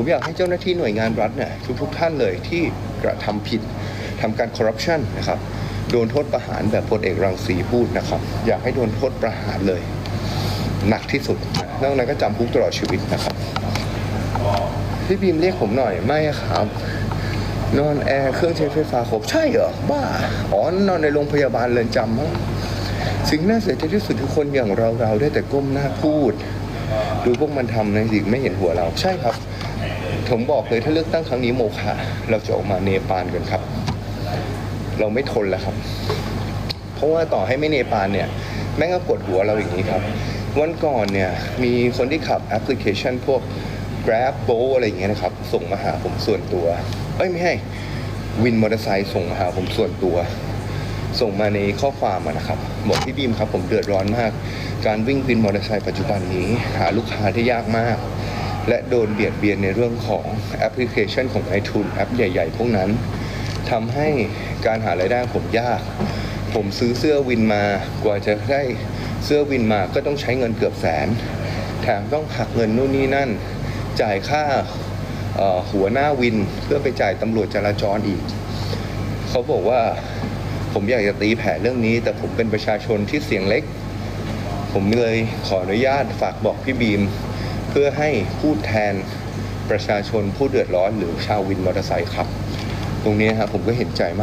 ผมอยากให้เจ้าหน้าที่หน่วยงานรัฐเนี่ยทุกๆท่านเลยที่กระทำผิดทำการคอร์รัปชันนะครับโดนโทษประหารแบบพลเอกรังสีพูดนะครับ อยากให้โดนโทษประหารเลย หนักที่สุดนอกนั้นก็จำคุกตลอดชีวิตนะครับพี่บีมเรียกผมหน่อยไม่ครับนอนแอร์เครื่องใช้ไฟฟ้าครบใช่เหรอบ้าอ๋อนอนในโรงพยาบาลเรือนจำมั้งสิ่งน่าเสียใจที่สุดคือคนอย่างเราเราได้แต่ก้มหน้าพูด ดูพวกมันทำในสิ่งไม่เห็นหัวเราใช่ครับ ผมบอกเลยถ้าเลือกตั้งครั้งนี้โมฆะเราจะออกมาเนปาลกันครับ เราไม่ทนแล้วครับ เพราะว่าต่อให้ไม่เนปาลเนี่ยแม่งก็กดหัวเราอย่างนี้ครับ วันก่อนเนี่ยมีคนที่ขับแอปพลิเคชันพวก Grab b o อะไรอย่างเงี้ยนะครับ ส่งมาหาผมส่วนตัว เอ้ยไม่ให้วินมอเตอร์ไซค์ส่งมาหาผมส่วนตัว ส่งมาในข้อความอะนะครับบอกพี่บีมครับ ผมเดือดร้อนมาก การวิ่งวินมอเตอร์ไซค์ปัจจุบันนี้ หาลูกค้าที่ยากมาก และโดนเบียดเบียนในเรื่องของแอปพลิเคชันของไอทูนแอปใหญ่ ๆ พวกนั้นทำให้การหารายได้ผมยาก ผมซื้อเสื้อวินมากว่าจะได้เสื้อวินมาก็ต้องใช้เงินเกือบแสน แถมต้องหักเงินนู่นนี่นั่น จ่ายค่าหัวหน้าวินเพื่อไปจ่ายตำรวจจราจรอีก เขาบอกว่าผมอยากจะตีแผ่เรื่องนี้ แต่ผมเป็นประชาชนที่เสียงเล็ก ผมเลยขออนุญาตฝากบอกพี่บีม เพื่อให้พูดแทนประชาชนผู้เดือดร้อนหรือชาววินมอเตอร์ไซค์ครับ ตรงนี้ครับผมก็เห็นใจมาก